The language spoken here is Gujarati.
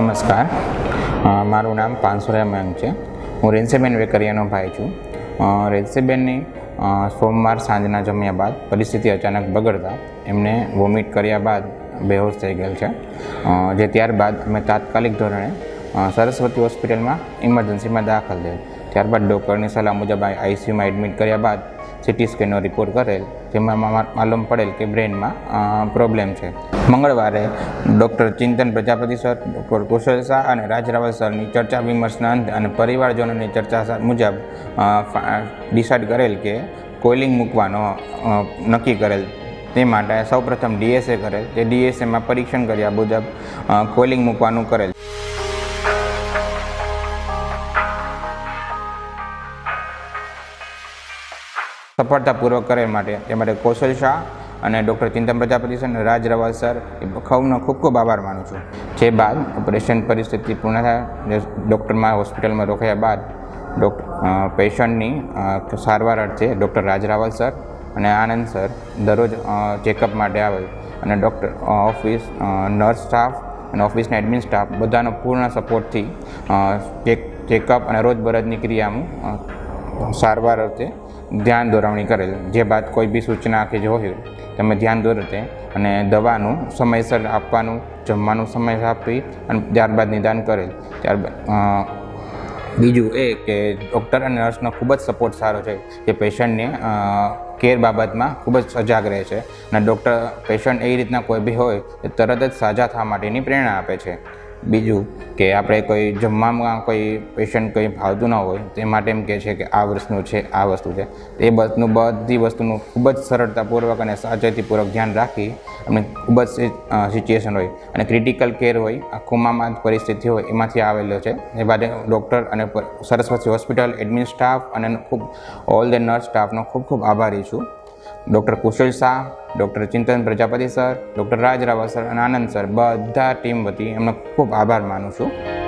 નમસ્કાર. મારું નામ પાનસુરિયા મયંક છે. હું રેન્સીબેન વેકરિયાનો ભાઈ છું. રેન્સીબેનની સોમવાર સાંજના જમ્યા બાદ પરિસ્થિતિ અચાનક બગડતા એમને વોમિટ કર્યા બાદ બેહોશ થઈ ગયેલ છે. જે ત્યારબાદ અમે તાત્કાલિક ધોરણે સરસ્વતી હોસ્પિટલમાં ઇમરજન્સીમાં દાખલ થયેલ. ત્યારબાદ ડૉક્ટરની સલાહ મુજબ આઈસીયુમાં એડમિટ કર્યા બાદ સિટી સ્કેનનો રિપોર્ટ કરેલ, જેમાં માલુમ પડેલ કે બ્રેનમાં પ્રોબ્લેમ છે. મંગળવારે doctor Chintan Prajapati sir doctor Kushal Shah અને રાજ રાવલ સરની ચર્ચા વિમર્શના અંત અને પરિવારજનોની ચર્ચા મુજબ ડિસાઇડ કરેલ કે કોઇલિંગ મૂકવાનો નક્કી કરેલ. તે માટે સૌપ્રથમ ડીએસએ કરેલ. તે ડીએસએમાં પરીક્ષણ કર્યા મુજબ કોઇલિંગ મૂકવાનું કરેલ. સફળતાપૂર્વક કરે માટે. તે માટે કૌશલ શાહ અને ડૉક્ટર ચિંતન પ્રજાપતિ સર અને રાજ રવા સર એ ખૌનો ખૂબ ખૂબ આભાર માનું છું. જે બાદ ઓપરેશન પરિસ્થિતિ પૂર્ણ થાય ડૉક્ટરમાં હોસ્પિટલમાં રોકાયા બાદ ડૉક્ટર પેશન્ટની સારવાર અર્થે ડૉક્ટર રાજ રાવલ સર અને આનંદ સર દરરોજ ચેકઅપ માટે આવેલ અને ડૉક્ટર ઓફિસ નર્સ સ્ટાફ અને ઓફિસના એડમિન સ્ટાફ બધાનો પૂર્ણ સપોર્ટથી ચેક ચેકઅપ અને રોજબરોજની ક્રિયાનું અ, સારવાર અર્થે ધ્યાન દોરવણી કરેલ. જે બાદ કોઈ બી સૂચના કે જો હોય, તમે ધ્યાન દોરતે અને દવાનું સમયસર આપવાનું, જમવાનું સમયસર આપવી અને ત્યારબાદ નિદાન કરેલ. ત્યારબાદ બીજું એ કે ડૉક્ટર અને નર્સનો ખૂબ જ સપોર્ટ સારો છે જે પેશન્ટને કેર બાબતમાં ખૂબ જ સજાગ રહે છે. અને ડૉક્ટર, પેશન્ટ એ રીતના કોઈ બી હોય તો તરત જ સાજા થવા માટેની પ્રેરણા આપે છે. બીજું કે આપણે કોઈ જમવામાં કોઈ પેશન્ટ કંઈ ભાવતું ન હોય, તે માટે એમ કહે છે કે આ વર્ષનું છે, આ વસ્તુ છે. એ બધું બધી વસ્તુનું ખૂબ જ સરળતાપૂર્વક અને સાવચેતીપૂર્વક ધ્યાન રાખી અને ખૂબ જ સિચ્યુએશન હોય. અને ક્રિટિકલ કેર હોય, આ કોમામાં પરિસ્થિતિ હોય, એમાંથી આવેલો છે. એ માટે ડૉક્ટર અને સરસ્વતી હોસ્પિટલ એડમિન સ્ટાફ અને ખૂબ ઓલ ધ નર્સ સ્ટાફનો ખૂબ ખૂબ આભારી છું. Doctor Kushal Shah, doctor Chintan Prajapati sir, doctor Raj Raval sir અને આનંદ સર, બધા ટીમ વતી એમનો ખૂબ આભાર માનું છું.